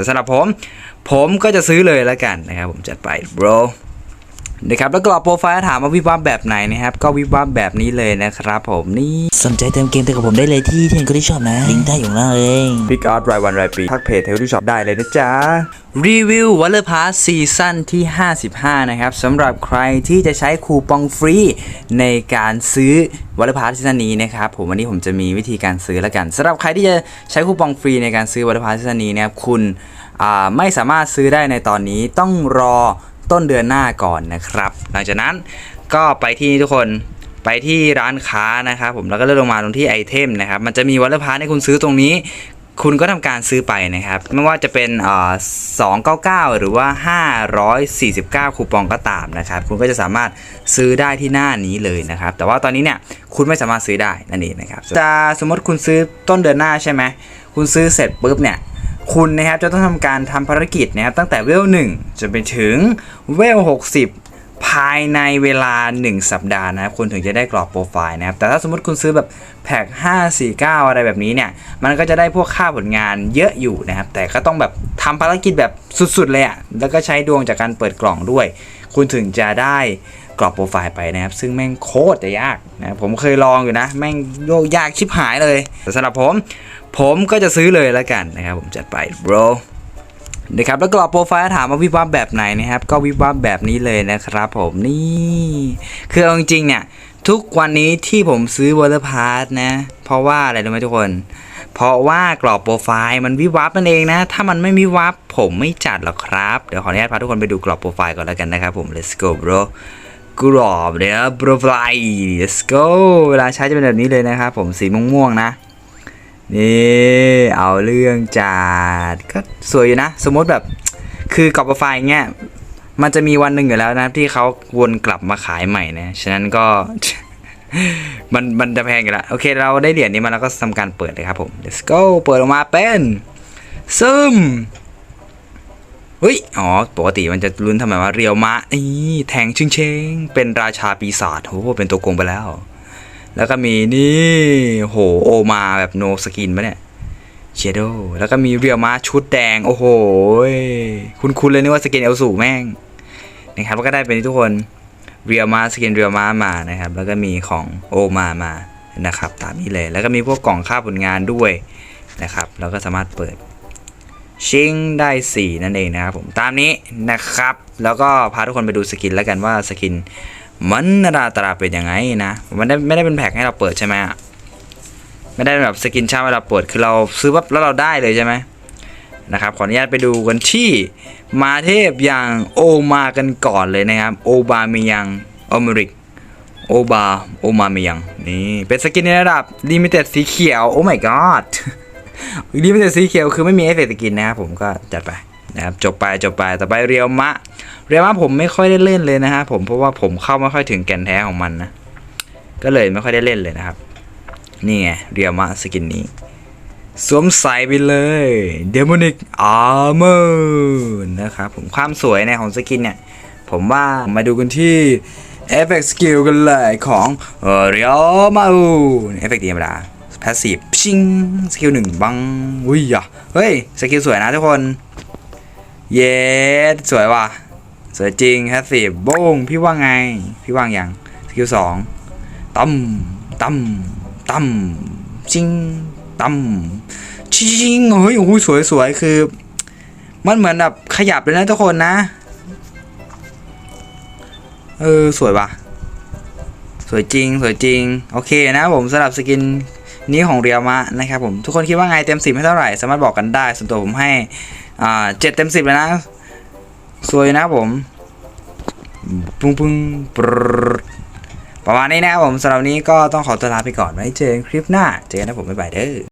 แต่สำหรับผม ผมก็จะซื้อเลยแล้วกันนะครับผมจัดไป bro นะครับแล้วกรอบโปรไฟล์ถามว่าวิบวับแบบไหนนะครับก็วิบวับแบบนี้เลยนะครับผมนี่สนใจเติมเกมเติมกับผมได้เลยที่เทนก็ได้ชอบนะ ลิงก์ใต้อยู่ข้างล่างเลยพิกอาร์ตรายวันรายปีทักเพจเทลที่ช็อปได้เลยนะจ๊ะรีวิววอลเลอร์พาสซีซั่นที่ 55 นะครับสำหรับใครที่จะใช้คูปองฟรีในการซื้อวอลเลอร์พาสซีซั่นนี้นะครับผมวันนี้ผมจะมีวิธีการซื้อแล้วกันสำหรับใครที่จะใช้คูปองฟรีในการซื้อวอลเลอร์พาสซีซั่นนี้นะครับคุณอ่าไม่สามารถซื้อได้ในตอนนี้ต้องรอ ต้นเดือนหน้าก่อนนะครับ หลังจากนั้นก็ไปที่ทุกคนไปที่ร้านค้านะครับผมแล้วก็เลื่อนลงมาตรงที่ไอเทมนะครับมันจะมีวัลเลอร์พาร์ให้คุณซื้อตรงนี้ คุณก็ทำการซื้อไปนะครับ ไม่ว่าจะเป็นเอ่อ299หรือว่า 549 คูปองก็ตามนะครับ คุณก็จะสามารถซื้อได้ที่หน้านี้เลยนะครับ แต่ว่าตอนนี้เนี่ยคุณไม่สามารถซื้อได้นั่นเองนะครับจะสมมติคุณซื้อต้นเดือนหน้าใช่ไหมคุณซื้อเสร็จปุ๊บเนี่ย คุณนะครับจะต้องทำการทำภารกิจนะครับตั้งแต่เวล1จนไปถึงเวล60ภายในเวลา 1 สัปดาห์นะครับคุณถึงจะได้กรอบโปรไฟล์นะครับ แต่ถ้าสมมติคุณซื้อแบบแพ็ก549 อะไรแบบนี้เนี่ย มันก็จะได้พวกค่าผลงานเยอะอยู่นะครับ แต่ก็ต้องแบบทำภารกิจแบบสุดๆเลยอะ่ะแล้วก็ใช้ดวงจากการเปิดกล่องด้วย คุณถึงจะได้ กรอบโปรไฟล์ไปนะครับ ซึ่งแม่งโคตรจะยากนะผมเคยลองอยู่นะ แม่งโยกยากชิบหายเลยแต่สำหรับผม ผมก็จะซื้อเลยแล้วกันนะครับ ผมจัดไป bro นะครับแล้วกรอบโปรไฟล์ถามว่าวิบวับแบบไหนนะครับ ก็วิบวับแบบนี้เลยนะครับ ผมนี่คือเอาจริงๆเนี่ย ทุกวันนี้ที่ผมซื้อวอลเลอร์พาร์นะเพราะว่าอะไรรู้ไหมทุกคน เพราะว่ากรอบโปรไฟล์มันวิบวับนั่นเองนะ ถ้ามันไม่วิบวับผมไม่จัดหรอกครับ เดี๋ยวขออนุญาตพาทุกคนไปดูกรอบโปรไฟล์ก่อนแล้วกันนะครับผม let's go bro กรอบเนี่ยโปรไฟล์ let's go เวลาใช้จะเป็นแบบนี้เลยนะครับผมสีม่วงๆนะ นี่เอาเรื่องจัดก็สวยอยู่นะ สมมติแบบคือกรอบโปรไฟล์เงี้ยมันจะมีวันหนึ่งอยู่แล้วนะที่เขาวนกลับมาขายใหม่นะ ฉะนั้นก็มันมันจะแพงอยู่แล้วโอเค เราได้เหรียญนี้มาแล้วก็ทำการเปิดเลยครับผม let's go เปิดออกมาเป็นซึม เฮ้ย อ๋อ ปกติมันจะลุ้นทำไมว่าเรียวมะนี่แทงชิงเชงเป็นราชาปีศาจโอ้โหเป็นตัวโกงไปแล้ว แล้วก็มีนี่โหโอมาแบบโนสกินปะเนี่ยเชโดแล้วก็มีเรียวมาชุดแดง โอ้โห คุณคุณเลยนึกว่าสกินเอลสูแม่งนะครับแล้วก็ได้เป็นทุกคนเรียวมาสกินเรียวมามานะครับ แล้วก็มีของโอมามานะครับ ตามนี้เลย แล้วก็มีพวกกล่องค่าผลงานด้วยนะครับ แล้วก็สามารถเปิด ชิงได้ 4 นั่นเองนะครับผมตามนี้นะครับ แล้วก็พาทุกคนไปดูสกินแล้วกันว่าสกินมันราตราเป็นยังไงนะมันได้ไม่ได้เป็นแพ็กให้เราเปิดใช่ไหมอะไม่ได้แบบสกินเช่าให้เราเปิดคือเราซื้อปั๊บแล้วเราได้เลยใช่ไหมนะครับขออนุญาตไปดูกันที่มาเทพอย่างโอมากันก่อนเลยนะครับ โอบามียังอเมริกโอบาโอมามียังนี่เป็นสกินในระดับลิมิเต็ดสีเขียวโอ้ my god ลิมิเต็ดสีเขียวคือไม่มีเอฟเฟกต์สกินนะครับผมก็จัดไปนะครับจบไปจบไปต่อไปเรียวมะ เรียว่าผมไม่ค่อยได้เล่นเลยนะฮะผมเพราะว่าผมเข้าไม่ค่อยถึงแก่นแท้ของมันนะก็เลยไม่ค่อยได้เล่นเลยนะครับ นี่ไงเรียวมาสกินนี้ สวมใส่ไปเลย Demonic Armor นะครับผมความสวยในของสกินเนี่ย ผมว่ามาดูกันที่ Effect Skill กันเลยของเรียวมาอูเอฟเฟกต์ธรรมดา Passive ชิงสกิลหนึ่งบังอุ้ยอะเฮ้ยสกิลสวยนะทุกคนเย้สวยว่ะสวยจริงแฮสซีฟโบ้งพี่ว่าไงพี่ว่างยังสกิลสองตั้มตั้มตั้มชิงตั้มชิงเฮ้ยโอ้ยสวยสวยคือ มันเหมือนแบบขยับเลยนะทุกคนนะเออสวยว่ะสวยจริง สวยจริง โอเคนะผมสำหรับสกิน นี้ของเรียวมะนะครับผมทุกคนคิดว่าไงเต็มสิบให้เท่าไหร่สามารถบอกกันได้ ส่วนตัวผมให้อ่าเจ็ดเต็มสิบเลยนะสวยนะผมปุ้งปุ้งปรประมาณนี้นะครับผมสำหรับนนี้ก็ต้องขอตัวลาไปก่อนไว้เจอกันคลิปหน้า เจอกันนะผมบ๊ายบายเด้อ